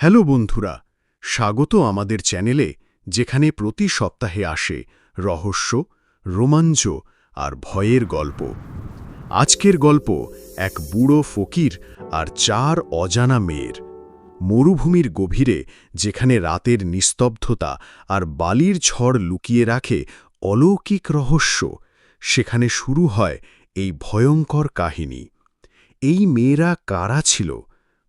Hello বন্ধুরা, স্বাগত আমাদের চ্যানেলে, যেখানে প্রতি সপ্তাহে আসে রহস্য, রোমাঞ্চ আর ভয়ের গল্প। আজকের গল্প এক বুড়ো ফকির আর চার অজানা মেয়ের। মরুভূমির গভীরে, যেখানে রাতের নিস্তব্ধতা আর বালির ঝড় লুকিয়ে রাখে অলৌকিক রহস্য, সেখানে শুরু হয় এই ভয়ঙ্কর কাহিনী। এই মেয়েরা কারা ছিল?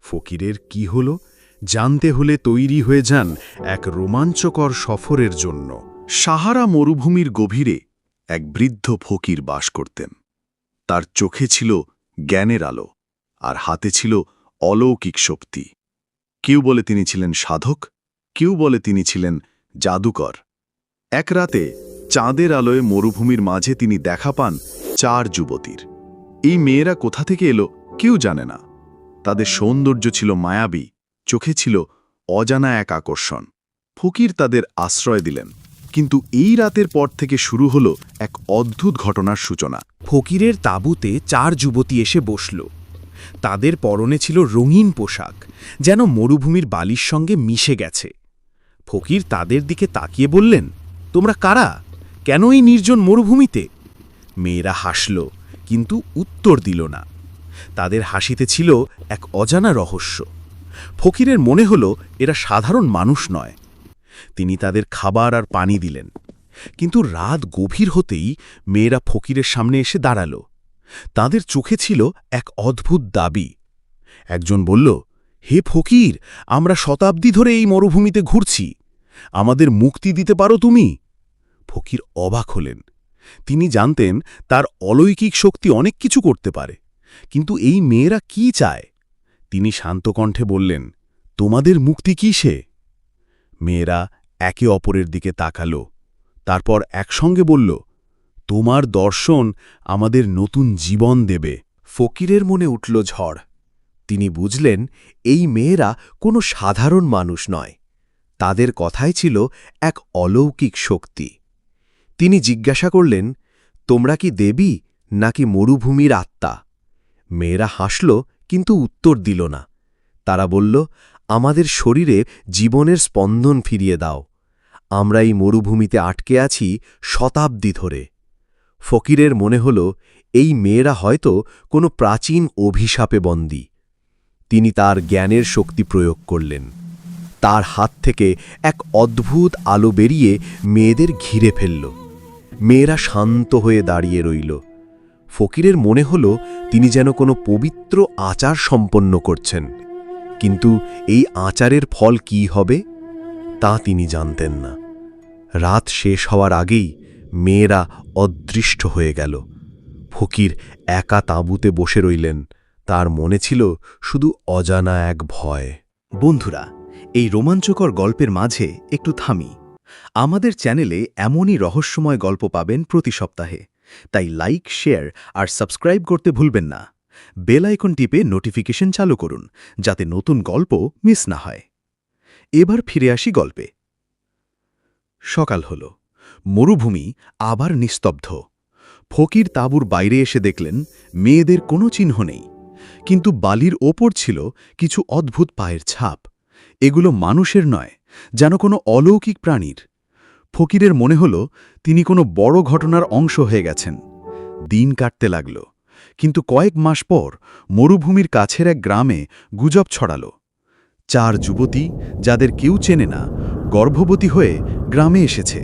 ফকিরের কি হল? জানতে হলে তৈরি হয়ে যান এক রোমাঞ্চকর সফরের জন্য। সাহারা মরুভূমির গভীরে এক বৃদ্ধ ফকির বাস করতেন। তার চোখে ছিল জ্ঞানের আলো আর হাতে ছিল অলৌকিক শক্তি। কেউ বলে তিনি ছিলেন সাধক, কেউ বলে তিনি ছিলেন জাদুকর। এক রাতে চাঁদের আলোয় মরুভূমির মাঝে তিনি দেখা পান চার যুবতীর। এই মেয়েরা কোথা থেকে এলো কেউ জানে না। তাদের সৌন্দর্য ছিল মায়াবী চোখে ছিল অজানা এক আকর্ষণ। ফকির তাদের আশ্রয় দিলেন। কিন্তু এই রাতের পর থেকে শুরু হল এক অদ্ভুত ঘটনার সূচনা। ফকিরের তাঁবুতে চার যুবতী এসে বসল। তাদের পরনে ছিল রঙিন পোশাক, যেন মরুভূমির বালির সঙ্গে মিশে গেছে। ফকির তাদের দিকে তাকিয়ে বললেন, তোমরা কারা? কেন এই নির্জন মরুভূমিতে? মেয়েরা হাসল, কিন্তু উত্তর দিল না। তাদের হাসিতে ছিল এক অজানা রহস্য। ফকিরের মনে হল এরা সাধারণ মানুষ নয়। তিনি তাদের খাবার আর পানি দিলেন। কিন্তু রাত গভীর হতেই মেয়েরা ফকিরের সামনে এসে দাঁড়াল। তাদের চোখে ছিল এক অদ্ভুত দাবি। একজন বলল, হে ফকির, আমরা শতাব্দী ধরে এই মরুভূমিতে ঘুরছি। আমাদের মুক্তি দিতে পারো তুমি? ফকির অবাক হলেন। তিনি জানতেন তার অলৌকিক শক্তি অনেক কিছু করতে পারে। কিন্তু এই মেয়েরা কি চায়? তিনি শান্ত কণ্ঠে বললেন, তোমাদের মুক্তি কিসে মেয়েরা একে অপরের দিকে তাকাল, তারপর একসঙ্গে বলল, তোমার দর্শন আমাদের নতুন জীবন দেবে। ফকিরের মনে উঠল ঝড়। তিনি বুঝলেন, এই মেয়েরা কোনো সাধারণ মানুষ নয়। তাদের কথাই ছিল এক অলৌকিক শক্তি। তিনি জিজ্ঞাসা করলেন, তোমরা কি দেবী নাকি মরুভূমির আত্মা? মেয়েরা হাসল কিন্তু উত্তর দিল না। তারা বলল, আমাদের শরীরে জীবনের স্পন্দন ফিরিয়ে দাও। আমরা এই মরুভূমিতে আটকে আছি শতাব্দী ধরে। ফকিরের মনে হল, এই মেয়েরা হয়তো কোনো প্রাচীন অভিশাপে বন্দী। তিনি তার জ্ঞানের শক্তি প্রয়োগ করলেন। তার হাত থেকে এক অদ্ভুত আলো বেরিয়ে মেয়েদের ঘিরে ফেলল। মেয়েরা শান্ত হয়ে দাঁড়িয়ে রইল। ফকিরের মনে হল তিনি যেন কোনো পবিত্র আচার সম্পন্ন করছেন। কিন্তু এই আচারের ফল কি হবে, তা তিনি জানতেন না। রাত শেষ হওয়ার আগেই মেয়েরা অদৃষ্ট হয়ে গেল। ফকির একা তাঁবুতে বসে রইলেন। তার মনে ছিল শুধু অজানা এক ভয়। বন্ধুরা, এই রোমাঞ্চকর গল্পের মাঝে একটু থামি। আমাদের চ্যানেলে এমনই রহস্যময় গল্প পাবেন প্রতি সপ্তাহে। তাই লাইক, শেয়ার আর সাবস্ক্রাইব করতে ভুলবেন না। বেল আইকন টিপে নোটিফিকেশন চালু করুন, যাতে নতুন গল্প মিস না হয়। এবার ফিরে আসি গল্পে। সকাল হল। মরুভূমি আবার নিস্তব্ধ। ফকির তাঁবুর বাইরে এসে দেখলেন, মেয়েদের কোনো চিহ্ন নেই। কিন্তু বালির ওপর ছিল কিছু অদ্ভুত পায়ের ছাপ। এগুলো মানুষের নয়, যেন কোনো অলৌকিক প্রাণীর। ফকিরের মনে হল তিনি কোনো বড় ঘটনার অংশ হয়ে গেছেন। দিন কাটতে লাগল, কিন্তু কয়েক মাস পর মরুভূমির কাছের এক গ্রামে গুজব ছড়াল। চার যুবতী, যাদের কেউ চেনে না, গর্ভবতী হয়ে গ্রামে এসেছে।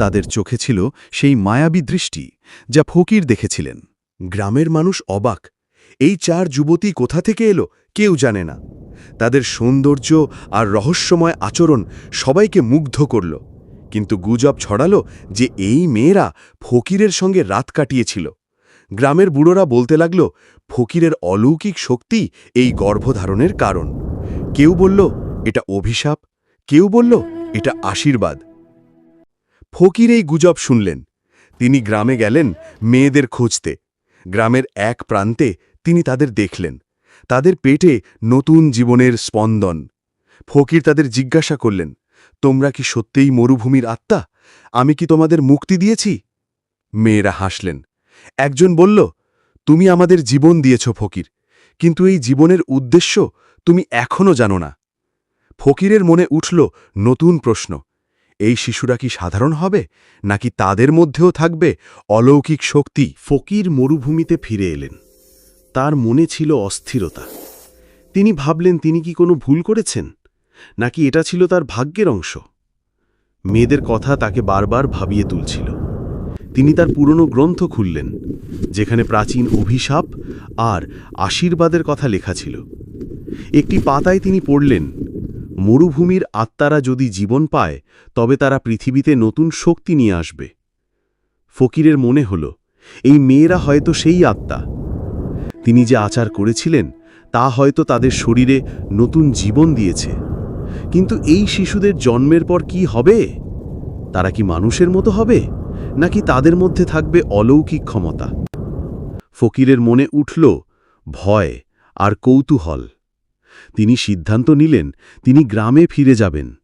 তাদের চোখে ছিল সেই মায়াবী দৃষ্টি যা ফকির দেখেছিলেন। গ্রামের মানুষ অবাক, এই চার যুবতী কোথা থেকে এলো কেউ জানে না। তাদের সৌন্দর্য আর রহস্যময় আচরণ সবাইকে মুগ্ধ করল। কিন্তু গুজব ছড়ালো যে এই মেয়েরা ফকিরের সঙ্গে রাত কাটিয়েছিল। গ্রামের বুড়োরা বলতে লাগল, ফকিরের অলৌকিক শক্তি এই গর্ভধারণের কারণ। কেউ বলল, এটা অভিশাপ। কেউ বলল, এটা আশীর্বাদ। ফকির এই গুজব শুনলেন। তিনি গ্রামে গেলেন মেয়েদের খুঁজতে। গ্রামের এক প্রান্তে তিনি তাদের দেখলেন। তাদের পেটে নতুন জীবনের স্পন্দন। ফকির তাদের জিজ্ঞাসা করলেন তোমরা কি সত্যিই মরুভূমির আত্মা? আমি কি তোমাদের মুক্তি দিয়েছি? মেয়েরা হাসলেন। একজন বলল, তুমি আমাদের জীবন দিয়েছ ফকির, কিন্তু এই জীবনের উদ্দেশ্য তুমি এখনও জানো না। ফকিরের মনে উঠল নতুন প্রশ্ন, এই শিশুরা কি সাধারণ হবে, নাকি তাদের মধ্যেও থাকবে অলৌকিক শক্তি? ফকির মরুভূমিতে ফিরে এলেন। তার মনে ছিল অস্থিরতা। তিনি ভাবলেন, তিনি কি কোনো ভুল করেছেন? নাকি এটা ছিল তার ভাগ্যের অংশ? মেয়েদের কথা তাকে বারবার ভাবিয়ে তুলছিল। তিনি তার পুরনো গ্রন্থ খুললেন, যেখানে প্রাচীন অভিশাপ আর আশীর্বাদের কথা লেখা ছিল। একটি পাতায় তিনি পড়লেন, মরুভূমির আত্মারা যদি জীবন পায়, তবে তারা পৃথিবীতে নতুন শক্তি নিয়ে আসবে। ফকিরের মনে হল, এই মেয়েরা হয়তো সেই আত্মা। তিনি যে আচার করেছিলেন, তা হয়তো তাদের শরীরে নতুন জীবন দিয়েছে। কিন্তু এই শিশুদের জন্মের পর কি হবে? তারা কি মানুষের মতো হবে? নাকি তাদের মধ্যে থাকবে অলৌকিক ক্ষমতা? ফকিরের মনে উঠল ভয় আর কৌতূহল। তিনি সিদ্ধান্ত নিলেন, তিনি গ্রামে ফিরে যাবেন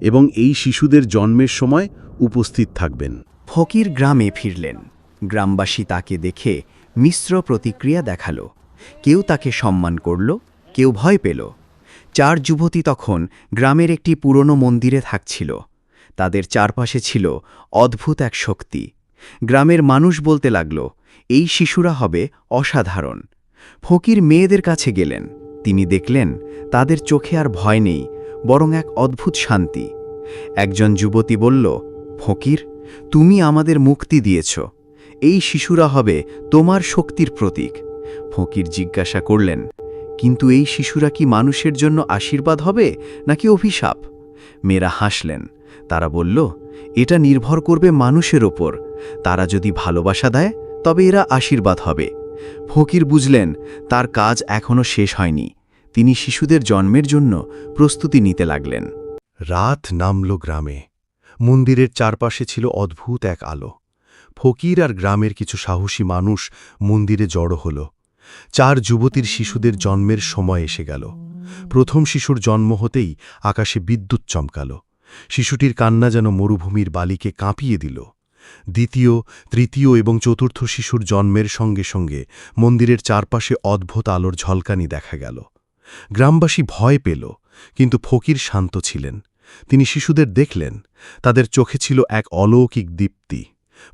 এবং এই শিশুদের জন্মের সময় উপস্থিত থাকবেন। ফকির গ্রামে ফিরলেন। গ্রামবাসী তাকে দেখে মিশ্র প্রতিক্রিয়া দেখাল। কেউ তাকে সম্মান করল, কেউ ভয় পেল। চার যুবতী তখন গ্রামের একটি পুরনো মন্দিরে থাকছিল। তাদের চারপাশে ছিল অদ্ভুত এক শক্তি। গ্রামের মানুষ বলতে লাগল, এই শিশুরা হবে অসাধারণ। ফকির মেয়েদের কাছে গেলেন। তিনি দেখলেন, তাদের চোখে আর ভয় নেই, বরং এক অদ্ভুত শান্তি। একজন যুবতী বলল, ফকির, তুমি আমাদের মুক্তি দিয়েছ। এই শিশুরা হবে তোমার শক্তির প্রতীক। ফকির জিজ্ঞাসা করলেন কিন্তু এই শিশুরা কি মানুষের জন্য আশীর্বাদ হবে নাকি অভিশাপ? মেয়েরা হাসলেন। তারা বলল, এটা নির্ভর করবে মানুষের ওপর। তারা যদি ভালোবাসা দেয়, তবে এরা আশীর্বাদ হবে। ফকির বুঝলেন, তার কাজ এখনও শেষ হয়নি। তিনি শিশুদের জন্মের জন্য প্রস্তুতি নিতে লাগলেন। রাত নামল গ্রামে। মন্দিরের চারপাশে ছিল অদ্ভুত এক আলো। ফকির আর গ্রামের কিছু সাহসী মানুষ মন্দিরে জড়ো হল। চার যুবতীর শিশুদের জন্মের সময় এসে গেল। প্রথম শিশুর জন্ম হতেই আকাশে বিদ্যুৎ চমকাল। শিশুটির কান্না যেন মরুভূমির বালিকে কাঁপিয়ে দিল। দ্বিতীয়, তৃতীয় এবং চতুর্থ শিশুর জন্মের সঙ্গে সঙ্গে মন্দিরের চারপাশে অদ্ভুত আলোর ঝলকানি দেখা গেল। গ্রামবাসী ভয় পেল, কিন্তু ফকির শান্ত ছিলেন। তিনি শিশুদের দেখলেন, তাদের চোখে ছিল এক অলৌকিক দীপ্তি।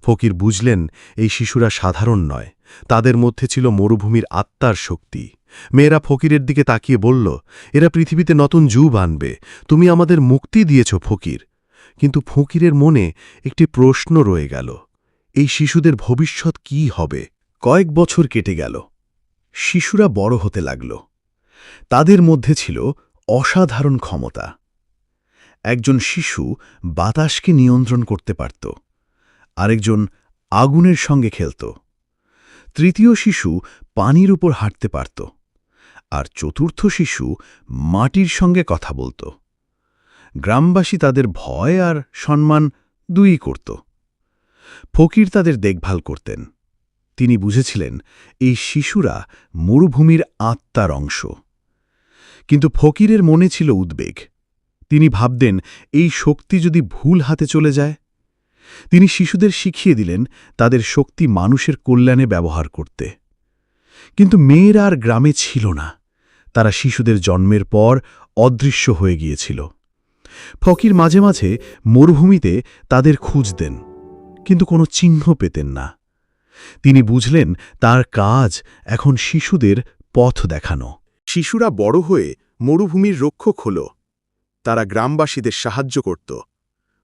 ফকির বুঝলেন, এই শিশুরা সাধারণ নয়। তাদের মধ্যে ছিল মরুভূমির আত্মার শক্তি। মেয়েরা ফকিরের দিকে তাকিয়ে বলল, এরা পৃথিবীতে নতুন যুব আনবে। তুমি আমাদের মুক্তি দিয়েছ ফকির। কিন্তু ফকিরের মনে একটি প্রশ্ন রয়ে গেল, এই শিশুদের ভবিষ্যৎ কি হবে? কয়েক বছর কেটে গেল। শিশুরা বড় হতে লাগল। তাদের মধ্যে ছিল অসাধারণ ক্ষমতা। একজন শিশু বাতাসকে নিয়ন্ত্রণ করতে পারত, আরেকজন আগুনের সঙ্গে খেলত। তৃতীয় শিশু পানির উপর হাঁটতে পারত, আর চতুর্থ শিশু মাটির সঙ্গে কথা বলত। গ্রামবাসী তাদের ভয় আর সম্মান দুই করত। ফকির তাদের দেখভাল করতেন। তিনি বুঝেছিলেন, এই শিশুরা মরুভূমির আত্মার অংশ। কিন্তু ফকিরের মনে ছিল উদ্বেগ। তিনি ভাবতেন, এই শক্তি যদি ভুল হাতে চলে যায় তিনি শিশুদের শিখিয়ে দিলেন তাদের শক্তি মানুষের কল্যাণে ব্যবহার করতে। কিন্তু মেয়েরা আর গ্রামে ছিল না। তারা শিশুদের জন্মের পর অদৃশ্য হয়ে গিয়েছিল। ফকির মাঝে মাঝে মরুভূমিতে তাদের খুঁজতেন কিন্তু কোনো চিহ্ন পেতেন না। তিনি বুঝলেন তার কাজ এখন শিশুদের পথ দেখানো। শিশুরা বড় হয়ে মরুভূমির রক্ষক হল। তারা গ্রামবাসীদের সাহায্য করত।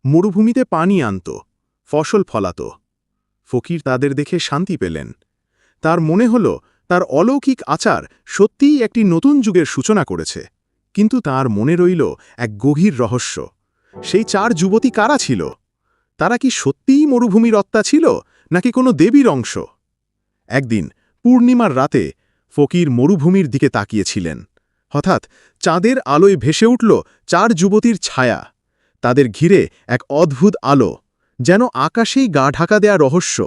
মরুভূমিতে পানি আনত। ফসল ফলাত। ফকির তাদের দেখে শান্তি পেলেন। তার মনে হল, তার অলৌকিক আচার সত্যিই একটি নতুন যুগের সূচনা করেছে। কিন্তু তার মনে রইল এক গভীর রহস্য। সেই চার যুবতী কারা ছিল? তারা কি সত্যিই মরুভূমির অত্তা ছিল, নাকি কোনো দেবীর অংশ? একদিন, পূর্ণিমার রাতে, ফকির মরুভূমির দিকে তাকিয়েছিলেন। হঠাৎ চাঁদের আলোয় ভেসে উঠল চার যুবতীর ছায়া। তাদের ঘিরে এক অদ্ভুত আলো যেন আকাশেই গা ঢাকা দেয়া রহস্য।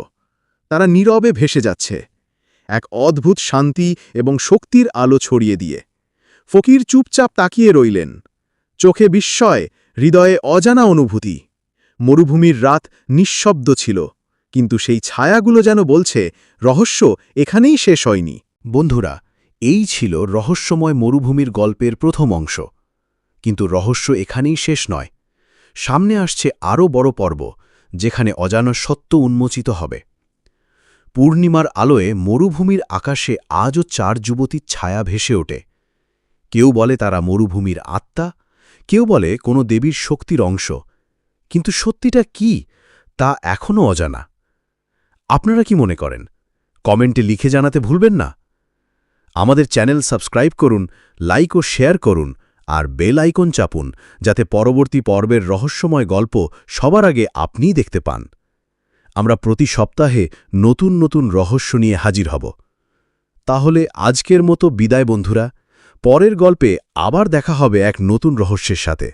তারা নীরবে ভেসে যাচ্ছে। এক অদ্ভুত শান্তি এবং শক্তির আলো ছড়িয়ে দিয়ে। ফকির চুপচাপ তাকিয়ে রইলেন। চোখে বিস্ময়, হৃদয়ে অজানা অনুভূতি। মরুভূমির রাত নিঃশব্দ ছিল, কিন্তু সেই ছায়াগুলো যেন বলছে, রহস্য এখানেই শেষ হয়নি। বন্ধুরা, এই ছিল রহস্যময় মরুভূমির গল্পের প্রথম অংশ। কিন্তু রহস্য এখানেই শেষ নয়। সামনে আসছে আরও বড় পর্ব যেখানে অজানা সত্য উন্মোচিত হবে। পূর্ণিমার আলোয় মরুভূমির আকাশে আজও চার যুবতীর ছায়া ভেসে ওঠে। কেউ বলে তারা মরুভূমির আত্মা, কেউ বলে কোনো দেবীর শক্তির অংশ। কিন্তু সত্যিটা কি, তা এখনও অজানা। আপনারা কি মনে করেন? কমেন্টে লিখে জানাতে ভুলবেন না? আমাদের চ্যানেল সাবস্ক্রাইব করুন, লাইক ও শেয়ার করুন। আর বেল আইকন চাপুন, যাতে পরবর্তী পর্বের রহস্যময় গল্প সবার আগে আপনিই দেখতে পান। আমরা প্রতি সপ্তাহে নতুন নতুন রহস্য নিয়ে হাজির হব। তাহলে আজকের মতো বিদায় বন্ধুরা, পরের গল্পে আবার দেখা হবে এক নতুন রহস্যের সাথে।